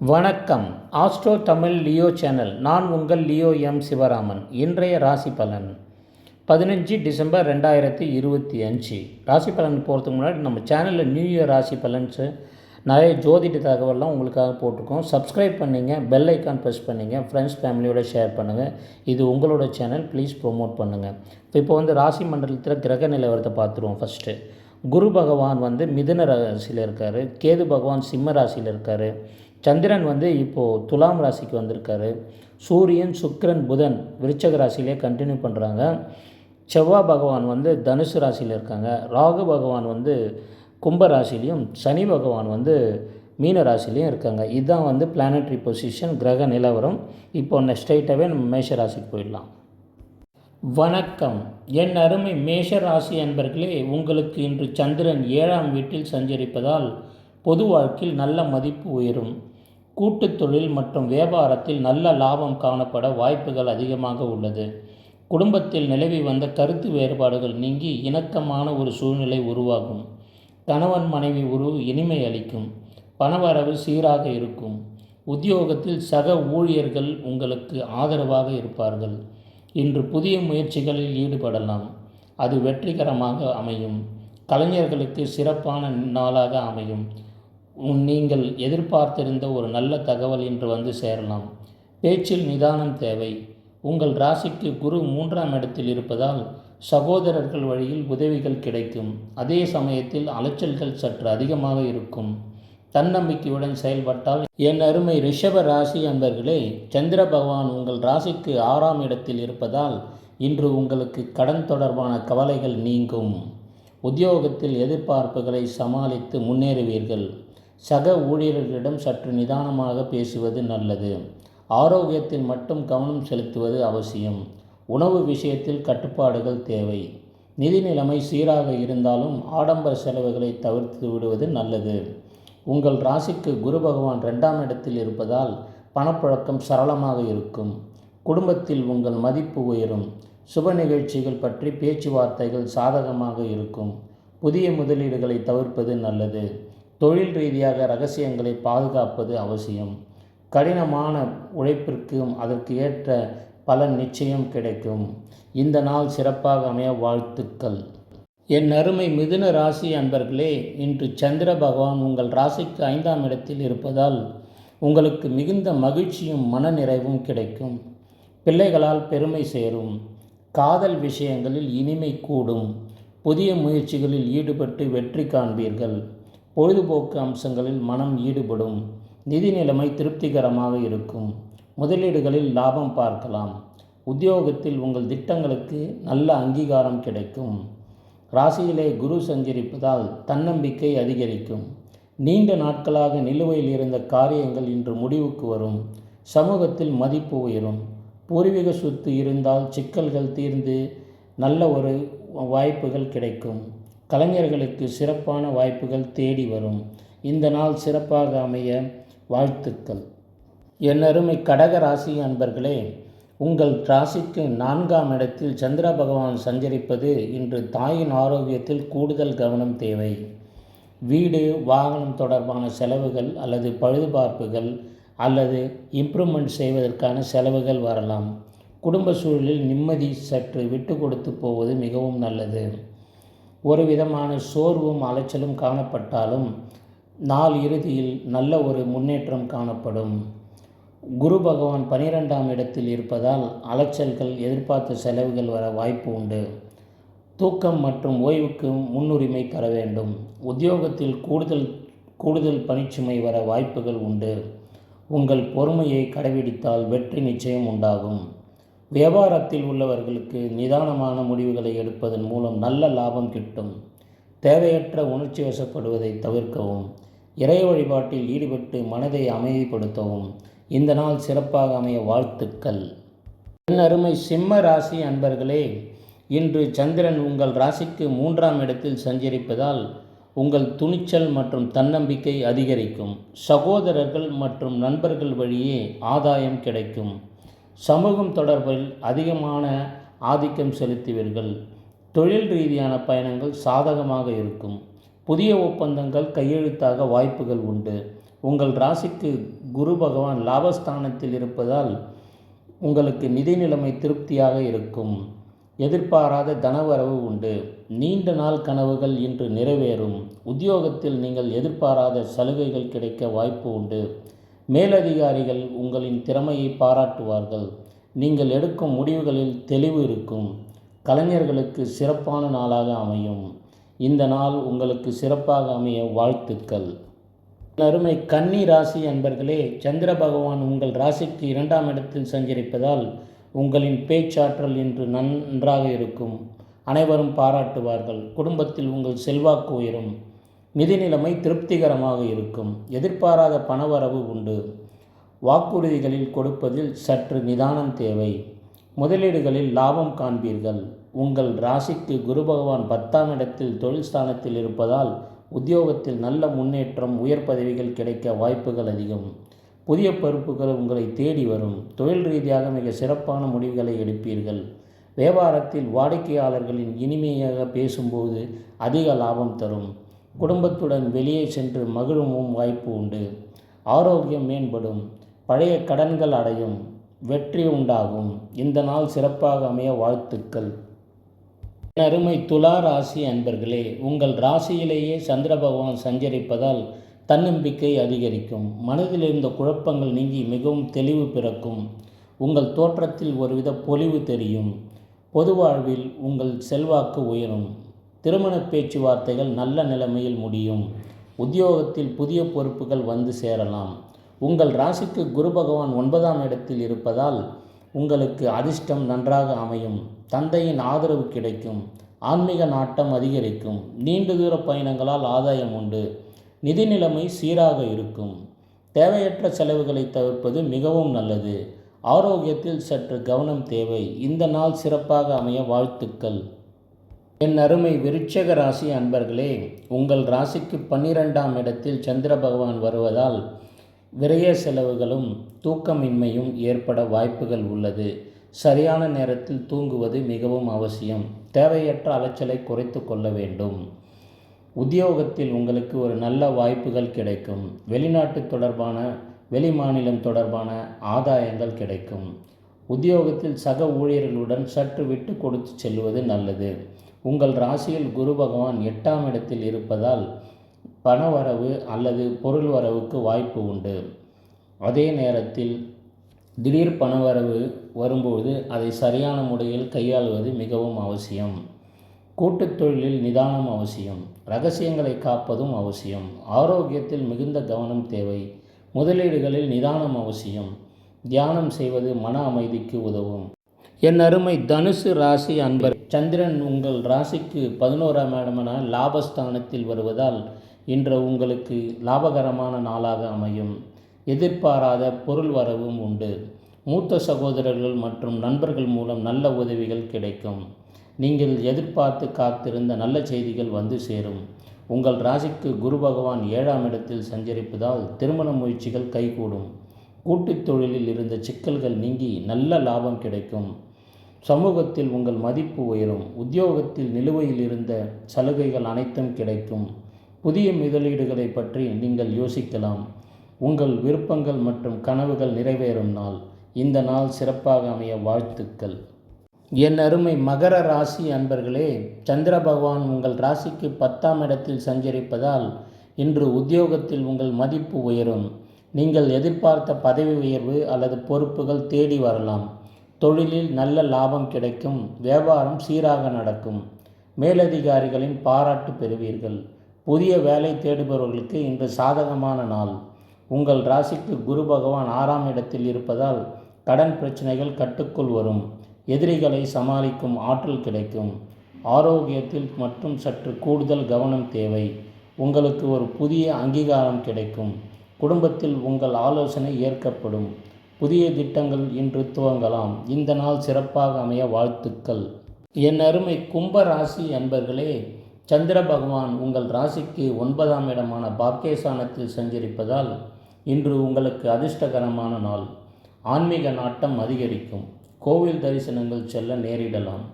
வணக்கம். Astro Tamil Leo channel. நான் உங்கள் லியோ எம். சிவராமன். இன்றைய ராசி பலன். பதினஞ்சு டிசம்பர் ரெண்டாயிரத்தி இருபத்தி அஞ்சு. ராசி பலன் போகிறதுக்கு முன்னாடி நம்ம சேனலில் நியூ இயர் ராசி பலன்ஸு நிறைய ஜோதிட தகவல்லாம் உங்களுக்காக போட்டிருக்கோம். சப்ஸ்கிரைப் பண்ணிங்க பெல் ஐக்கான் ப்ரெஸ் பண்ணிங்க ஃப்ரெண்ட்ஸ் ஃபேமிலியோட ஷேர் பண்ணுங்கள் இது உங்களோட சேனல். ப்ளீஸ் ப்ரோமோட் பண்ணுங்கள் இப்போ வந்து ராசி மண்டலத்தில் கிரக நிலவரத்தை பார்த்துருவோம் ஃபஸ்ட்டு குரு பகவான் வந்து மிதுன ராசியில் இருக்கார். கேது பகவான் சிம்ம ராசியில் இருக்கார். சந்திரன் வந்து இப்போது துலாம் ராசிக்கு வந்திருக்காரு. சூரியன் சுக்கிரன் புதன் விருச்சக ராசியிலே கண்டினியூ பண்ணுறாங்க செவ்வாய் பகவான் வந்து தனுசு ராசியில் இருக்காங்க. ராகு பகவான் வந்து கும்ப ராசிலையும் சனி பகவான் வந்து மீன ராசிலையும் இருக்காங்க. இதுதான் வந்து பிளானட்ரி பொசிஷன் கிரக நிலவரம். இப்போ ஸ்ட்ரைட்டாகவே நம்ம மேஷ ராசிக்கு போயிடலாம். வணக்கம். என் அருமை மேஷ ராசி என்பர்களே உங்களுக்கு இன்று சந்திரன் ஏழாம் வீட்டில் சஞ்சரிப்பதால் பொது வாழ்க்கையில் நல்ல மதிப்பு உயரும். கூட்டு தொழில் மற்றும் வியாபாரத்தில் நல்ல லாபம் காணப்பட வாய்ப்புகள் அதிகமாக உள்ளது. குடும்பத்தில் நிலவி வந்த கருத்து வேறுபாடுகள் நீங்கி இணக்கமான ஒரு சூழ்நிலை உருவாகும். கணவன் மனைவி உறவு இனிமை அளிக்கும். பணவரவு சீராக இருக்கும். உத்தியோகத்தில் சக ஊழியர்கள் உங்களுக்கு ஆதரவாக இருப்பார்கள். இன்று புதிய முயற்சிகளில் ஈடுபடலாம். அது வெற்றிகரமாக அமையும். கலைஞர்களுக்கு சிறப்பான நாளாக அமையும். நீங்கள் எதிர்பார்த்திருந்த ஒரு நல்ல தகவல் இன்று வந்து சேரலாம். பேச்சில் நிதானம் தேவை. உங்கள் ராசிக்கு குரு மூன்றாம் இடத்தில் இருப்பதால் சகோதரர்கள் வழியில் உதவிகள் கிடைக்கும். அதே சமயத்தில் அலைச்சல்கள் சற்று அதிகமாக இருக்கும். தன்னம்பிக்கையுடன் செயல்பட்டால் என் அருமை ரிஷப ராசி அன்பர்களே சந்திர பகவான் உங்கள் ராசிக்கு ஆறாம் இடத்தில் இருப்பதால் இன்று உங்களுக்கு கடன் தொடர்பான கவலைகள் நீங்கும். உத்தியோகத்தில் எதிர்பார்ப்புகளை சமாளித்து முன்னேறுவீர்கள். சக ஊழியர்களிடம் சற்று நிதானமாக பேசுவது நல்லது. ஆரோக்கியத்தில் மட்டும் கவனம் செலுத்துவது அவசியம். உணவு விஷயத்தில் கட்டுப்பாடுகள் தேவை. நிதி நிலைமை சீராக இருந்தாலும் ஆடம்பர செலவுகளை தவிர்த்து விடுவது நல்லது. உங்கள் ராசிக்கு குரு பகவான் ரெண்டாம் இடத்தில் இருப்பதால் பணப்பழக்கம் சரளமாக இருக்கும். குடும்பத்தில் உங்கள் மதிப்பு உயரும். சுப நிகழ்ச்சிகள் பற்றி பேச்சுவார்த்தைகள் சாதகமாக இருக்கும். புதிய முதலீடுகளை தவிர்ப்பது நல்லது. தொழில் ரீதியாக ரகசியங்களை பாதுகாப்பது அவசியம். கடினமான உழைப்பிற்கும் அதற்கு ஏற்ற பலன் நிச்சயம் கிடைக்கும். இந்த நாள் சிறப்பாக அமைய வாழ்த்துக்கள். என் அருமை மிதுன ராசி அன்பர்களே இன்று சந்திர பகவான் உங்கள் ராசிக்கு ஐந்தாம் இடத்தில் இருப்பதால் உங்களுக்கு மிகுந்த மகிழ்ச்சியும் மனநிறைவும் கிடைக்கும். பிள்ளைகளால் பெருமை சேரும். காதல் விஷயங்களில் இனிமை கூடும். புதிய முயற்சிகளில் ஈடுபட்டு வெற்றி காண்பீர்கள். பொழுதுபோக்கு அம்சங்களில் மனம் ஈடுபடும். நிதி நிலைமை திருப்திகரமாக இருக்கும். முதலீடுகளில் லாபம் பார்க்கலாம். உத்தியோகத்தில் உங்கள் திட்டங்களுக்கு நல்ல அங்கீகாரம் கிடைக்கும். ராசியிலே குரு சஞ்சரிப்பதால் தன்னம்பிக்கை அதிகரிக்கும். நீண்ட நாட்களாக நிலுவையில் இருந்த காரியங்கள் இன்று முடிவுக்கு வரும். சமூகத்தில் மதிப்பு உயரும். பூர்வீக சொத்து இருந்தால் சிக்கல்கள் தீர்ந்து நல்ல ஒரு வாய்ப்புகள் கிடைக்கும். கலைஞர்களுக்கு சிறப்பான வாய்ப்புகள் தேடி வரும். இந்த நாள் சிறப்பாக அமைய வாழ்த்துக்கள். என்னருமை கடக ராசி அன்பர்களே உங்கள் ராசிக்கு நான்காம் இடத்தில் சந்திர பகவான் சஞ்சரிப்பது இன்று தாயின் ஆரோக்கியத்தில் கூடுதல் கவனம் தேவை. வீடு வாகனம் தொடர்பான செலவுகள் அல்லது பழுதுபார்ப்புகள் அல்லது இம்ப்ரூவ்மெண்ட் செய்வதற்கான செலவுகள் வரலாம். குடும்ப சூழலில் நிம்மதி சற்று விட்டு கொடுத்து போவது மிகவும் நல்லது. ஒரு விதமான சோர்வும் அலைச்சலும் காணப்பட்டாலும் நாள் இறுதியில் நல்ல ஒரு முன்னேற்றம் காணப்படும். குரு பகவான் பனிரெண்டாம் இடத்தில் இருப்பதால் அலைச்சல்கள் எதிர்பார்த்த செலவுகள் வர வாய்ப்பு உண்டு. தூக்கம் மற்றும் ஓய்வுக்கு முன்னுரிமை தர வேண்டும். உத்தியோகத்தில் கூடுதல் கூடுதல் பணிச்சுமை வர வாய்ப்புகள் உண்டு. உங்கள் பொறுமையை கடைபிடித்தால் வெற்றி நிச்சயம் உண்டாகும். வியாபாரத்தில் உள்ளவர்களுக்கு நிதானமான முடிவுகளை எடுப்பதன் மூலம் நல்ல லாபம் கிட்டும். தேவையற்ற உணர்ச்சி வசப்படுவதை தவிர்க்கவும் இறை வழிபாட்டில் ஈடுபட்டு மனதை அமைதிப்படுத்தவும். இந்த நாள் சிறப்பாக அமைய வாழ்த்துக்கள். என் அருமை சிம்ம ராசி அன்பர்களே இன்று சந்திரன் உங்கள் ராசிக்கு மூன்றாம் இடத்தில் சஞ்சரிப்பதால் உங்கள் துணிச்சல் மற்றும் தன்னம்பிக்கை அதிகரிக்கும். சகோதரர்கள் மற்றும் நண்பர்கள் வழியே ஆதாயம் கிடைக்கும். சமூகம் தொடர்பில் அதிகமான ஆதிக்கம் செலுத்துவீர்கள். தொழில் ரீதியான பயணங்கள் சாதகமாக இருக்கும். புதிய ஒப்பந்தங்கள் கையெழுத்தாக வாய்ப்புகள் உண்டு. உங்கள் ராசிக்கு குரு பகவான் லாபஸ்தானத்தில் இருப்பதால் உங்களுக்கு நிதி நிலைமை திருப்தியாக இருக்கும். எதிர்பாராத தனவரவு உண்டு. நீண்ட நாள் கனவுகள் இன்று நிறைவேறும். உத்தியோகத்தில் நீங்கள் எதிர்பாராத சலுகைகள் கிடைக்க வாய்ப்பு உண்டு. மேலதிகாரிகள் உங்களின் திறமையை பாராட்டுவார்கள். நீங்கள் எடுக்கும் முடிவுகளில் தெளிவு இருக்கும். கலைஞர்களுக்கு சிறப்பான நாளாக அமையும். இந்த நாள் உங்களுக்கு சிறப்பாக அமைய வாழ்த்துக்கள். அருமை கன்னி ராசி அன்பர்களே சந்திர பகவான் உங்கள் ராசிக்கு இரண்டாம் இடத்தில் சஞ்சரிப்பதால் உங்களின் பேச்சாற்றல் இன்று நன்றாக இருக்கும். அனைவரும் பாராட்டுவார்கள். குடும்பத்தில் உங்கள் செல்வாக்கு உயரும். நிதி நிலைமை திருப்திகரமாக இருக்கும். எதிர்பாராத பணவரவு உண்டு. வாக்குறுதிகளில் கொடுப்பதில் சற்று நிதானம் தேவை. முதலீடுகளில் லாபம் காண்பீர்கள். உங்கள் ராசிக்கு குரு பகவான் பத்தாம் இடத்தில் தொழில் ஸ்தானத்தில் இருப்பதால் உத்தியோகத்தில் நல்ல முன்னேற்றம் உயர் பதவிகள் கிடைக்க வாய்ப்புகள் அதிகம். புதிய பொறுப்புகள் உங்களை தேடி வரும். தொழில் ரீதியாக மிக சிறப்பான முடிவுகளை எடுப்பீர்கள். வியாபாரத்தில் வாடிக்கையாளர்களின் இனிமையாக பேசும்போது அதிக லாபம் தரும். குடும்பத்துடன் வெளியே சென்று மகிழவும் வாய்ப்பு உண்டு. ஆரோக்கியம் மேம்படும் பழைய கடன்கள் அடையும் வெற்றி உண்டாகும். இந்த நாள் சிறப்பாக அமைய வாழ்த்துக்கள். அருமை துலா ராசி அன்பர்களே உங்கள் ராசியிலேயே சந்திர பகவான் சஞ்சரிப்பதால் தன்னம்பிக்கை அதிகரிக்கும். மனதில் இருந்த குழப்பங்கள் நீங்கி மிகவும் தெளிவு பிறக்கும். உங்கள் தோற்றத்தில் ஒருவித பொலிவு தெரியும். பொது வாழ்வில் உங்கள் செல்வாக்கு உயரும். திருமண பேச்சுவார்த்தைகள் நல்ல நிலைமையில் முடியும். உத்தியோகத்தில் புதிய பொறுப்புகள் வந்து சேரலாம். உங்கள் ராசிக்கு குரு பகவான் ஒன்பதாம் இடத்தில் இருப்பதால் உங்களுக்கு அதிர்ஷ்டம் நன்றாக அமையும். தந்தையின் ஆதரவு கிடைக்கும். ஆன்மீக நாட்டம் அதிகரிக்கும். நீண்ட தூர பயணங்களால் ஆதாயம் உண்டு. நிதி நிலைமை சீராக இருக்கும். தேவையற்ற செலவுகளை தவிர்ப்பது மிகவும் நல்லது. ஆரோக்கியத்தில் சற்று கவனம் தேவை. இந்த நாள் சிறப்பாக அமைய வாழ்த்துக்கள். என் அருமை விருட்சக ராசி அன்பர்களே உங்கள் ராசிக்கு பன்னிரெண்டாம் இடத்தில் சந்திர பகவான் வருவதால் விரய செலவுகளும் தூக்கமின்மையும் ஏற்பட வாய்ப்புகள் உள்ளது. சரியான நேரத்தில் தூங்குவது மிகவும் அவசியம். தேவையற்ற அலைச்சலை குறைத்து கொள்ள வேண்டும். உத்தியோகத்தில் உங்களுக்கு ஒரு நல்ல வாய்ப்புகள் கிடைக்கும். வெளிநாட்டு தொடர்பான வெளி மாநிலம் தொடர்பான ஆதாயங்கள் கிடைக்கும். உத்தியோகத்தில் சக ஊழியர்களுடன் சற்று விட்டு கொடுத்து செல்வது நல்லது. உங்கள் ராசியில் குரு பகவான் எட்டாம் இடத்தில் இருப்பதால் பணவரவு அல்லது பொருள் வரவுக்கு வாய்ப்பு உண்டு. அதே நேரத்தில் திடீர் பணவரவு வரும்போது அதை சரியான முறையில் கையாளுவது மிகவும் அவசியம். கூட்டுத் தொழிலில் நிதானம் அவசியம். ரகசியங்களை காப்பதும் அவசியம். ஆரோக்கியத்தில் மிகுந்த கவனம் தேவை. முதலீடுகளில் நிதானம் அவசியம். தியானம் செய்வது மன அமைதிக்கு உதவும். என் அருமை தனுசு ராசி அன்பர் சந்திரன் உங்கள் ராசிக்கு பதினோராம் இடமான லாபஸ்தானத்தில் வருவதால் இன்று உங்களுக்கு லாபகரமான நாளாக அமையும். எதிர்பாராத பொருள் வரவும் உண்டு. மூத்த சகோதரர்கள் மற்றும் நண்பர்கள் மூலம் நல்ல உதவிகள் கிடைக்கும். நீங்கள் எதிர்பார்த்து காத்திருந்த நல்ல செய்திகள் வந்து சேரும். உங்கள் ராசிக்கு குரு பகவான் ஏழாம் இடத்தில் சஞ்சரிப்பதால் திருமண முயற்சிகள் கைகூடும். கூட்டுத் தொழிலில் இருந்த சிக்கல்கள் நீங்கி நல்ல லாபம் கிடைக்கும். சமூகத்தில் உங்கள் மதிப்பு உயரும். உத்தியோகத்தில் நிலுவையில் இருந்த சலுகைகள் அனைத்தும் கிடைக்கும். புதிய முதலீடுகளை பற்றி நீங்கள் யோசிக்கலாம். உங்கள் விருப்பங்கள் மற்றும் கனவுகள் நிறைவேறும் நாள். இந்த நாள் சிறப்பாக அமைய வாழ்த்துக்கள். என் அருமை மகர ராசி அன்பர்களே சந்திர பகவான் உங்கள் ராசிக்கு பத்தாம் இடத்தில் சஞ்சரிப்பதால் இன்று உத்தியோகத்தில் உங்கள் மதிப்பு உயரும். நீங்கள் எதிர்பார்த்த பதவி உயர்வு அல்லது பொறுப்புகள் தேடி வரலாம். தொழிலில் நல்ல லாபம் கிடைக்கும் வியாபாரம் சீராக நடக்கும். மேலதிகாரிகளின் பாராட்டு பெறுவீர்கள். புதிய வேலை தேடுபவர்களுக்கு இன்று சாதகமான நாள். உங்கள் ராசிக்கு குரு பகவான் ஆறாம் இடத்தில் இருப்பதால் கடன் பிரச்சனைகள் கட்டுக்குள் வரும். எதிரிகளை சமாளிக்கும் ஆற்றல் கிடைக்கும். ஆரோக்கியத்தில் மற்றும் சற்று கூடுதல் கவனம் தேவை. உங்களுக்கு ஒரு புதிய அங்கீகாரம் கிடைக்கும். குடும்பத்தில் உங்கள் ஆலோசனை ஏற்கப்படும். புதிய திட்டங்கள் இன்று துவங்கலாம். இந்த நாள் சிறப்பாக அமைய வாழ்த்துக்கள். என் அருமை கும்ப ராசி அன்பர்களே சந்திர பகவான் உங்கள் ராசிக்கு ஒன்பதாம் இடமான பாக்கியஸ்தானத்தில் சஞ்சரிப்பதால் இன்று உங்களுக்கு அதிர்ஷ்டகரமான நாள். ஆன்மீக நாட்டம் அதிகரிக்கும். கோவில் தரிசனங்கள் செல்ல நேரிடலாம்.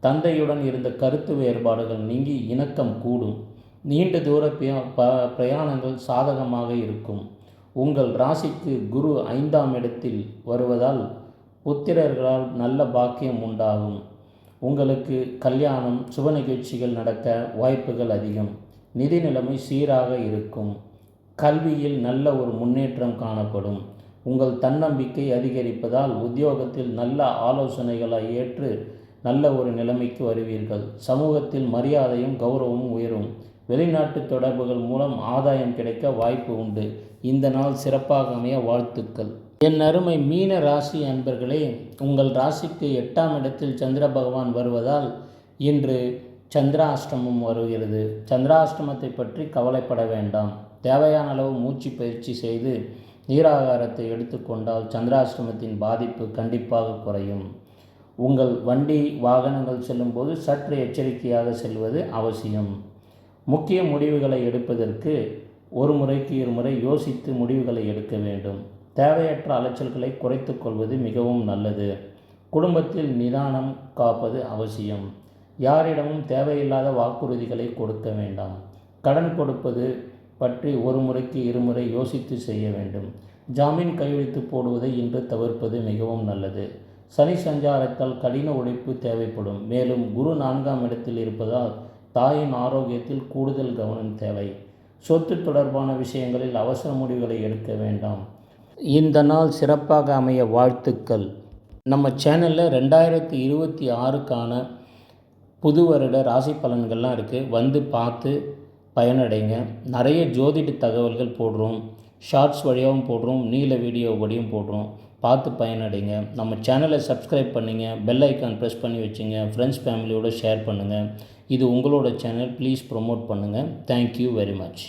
தந்தையுடன் இருந்த கருத்து வேறுபாடுகள் நீங்கி இணக்கம் கூடும். நீண்ட தூர ப பிரயாணங்கள் சாதகமாக இருக்கும். உங்கள் ராசிக்கு குரு ஐந்தாம் இடத்தில் வருவதால் புத்திரர்களால் நல்ல பாக்கியம் உண்டாகும். உங்களுக்கு கல்யாணம் சுப நிகழ்ச்சிகள் நடக்க வாய்ப்புகள் அதிகம். நிதி நிலைமை சீராக இருக்கும். கல்வியில் நல்ல ஒரு முன்னேற்றம் காணப்படும். உங்கள் தன்னம்பிக்கை அதிகரிப்பதால் உத்தியோகத்தில் நல்ல ஆலோசனைகளை ஏற்று நல்ல ஒரு நிலைமைக்கு வருவீர்கள். சமூகத்தில் மரியாதையும் கௌரவமும் உயரும். வெளிநாட்டு தொடர்புகள் மூலம் ஆதாயம் கிடைக்க வாய்ப்பு உண்டு. இந்த நாள் சிறப்பாக அமைய வாழ்த்துக்கள். என் அருமை மீன ராசி அன்பர்களே உங்கள் ராசிக்கு எட்டாம் இடத்தில் சந்திர பகவான் வருவதால் இன்று சந்திராஷ்டமம் வருகிறது. சந்திராஷ்டமத்தை பற்றி கவலைப்பட வேண்டாம். தேவையான அளவு மூச்சு பயிற்சி செய்து நீராகாரத்தை எடுத்துக்கொண்டால் சந்திராஷ்டமத்தின் பாதிப்பு கண்டிப்பாக குறையும். உங்கள் வண்டி வாகனங்கள் செல்லும்போது சற்று எச்சரிக்கையாக செல்வது அவசியம். முக்கிய முடிவுகளை எடுப்பதற்கு ஒரு முறைக்கு இருமுறை யோசித்து முடிவுகளை எடுக்க வேண்டும். தேவையற்ற அலைச்சல்களை குறைத்து கொள்வது மிகவும் நல்லது. குடும்பத்தில் நிதானம் காப்பது அவசியம். யாரிடமும் தேவையில்லாத வாக்குறுதிகளை கொடுக்க வேண்டாம். கடன் கொடுப்பது பற்றி ஒரு முறைக்கு இருமுறை யோசித்து செய்ய வேண்டும். ஜாமீன் கையெழுத்து போடுவதை இன்று தவிர்ப்பது மிகவும் நல்லது. சனி சஞ்சாரத்தால் கடின உழைப்பு தேவைப்படும். மேலும் குரு நான்காம் இடத்தில் இருப்பதால் தாயின் ஆரோக்கியத்தில் கூடுதல் கவனம் தேவை. சொத்து தொடர்பான விஷயங்களில் அவசர முடிவுகளை எடுக்க வேண்டாம். இந்த நாள் சிறப்பாக அமைய வாழ்த்துக்கள். நம்ம சேனலில் ரெண்டாயிரத்தி இருபத்தி ஆறுக்கான புது வருட ராசி பலன்கள்லாம் இருக்குது வந்து பார்த்து பயனடைங்க. நிறைய ஜோதிட தகவல்கள் போடுறோம். ஷார்ட்ஸ் வழியாகவும் போடுறோம். நீல வீடியோ வழியும் போடுறோம். பார்த்து பயனடைங்க. நம்ம சேனலை சப்ஸ்கிரைப் பண்ணுங்க. பெல் ஐக்கான் ப்ரெஸ் பண்ணி வச்சுங்க. ஃப்ரெண்ட்ஸ் ஃபேமிலியோடு ஷேர் பண்ணுங்கள் இது உங்களோட சேனல் ப்ளீஸ் ப்ரொமோட் பண்ணுங்கள் தேங்க்யூ வெரி மச்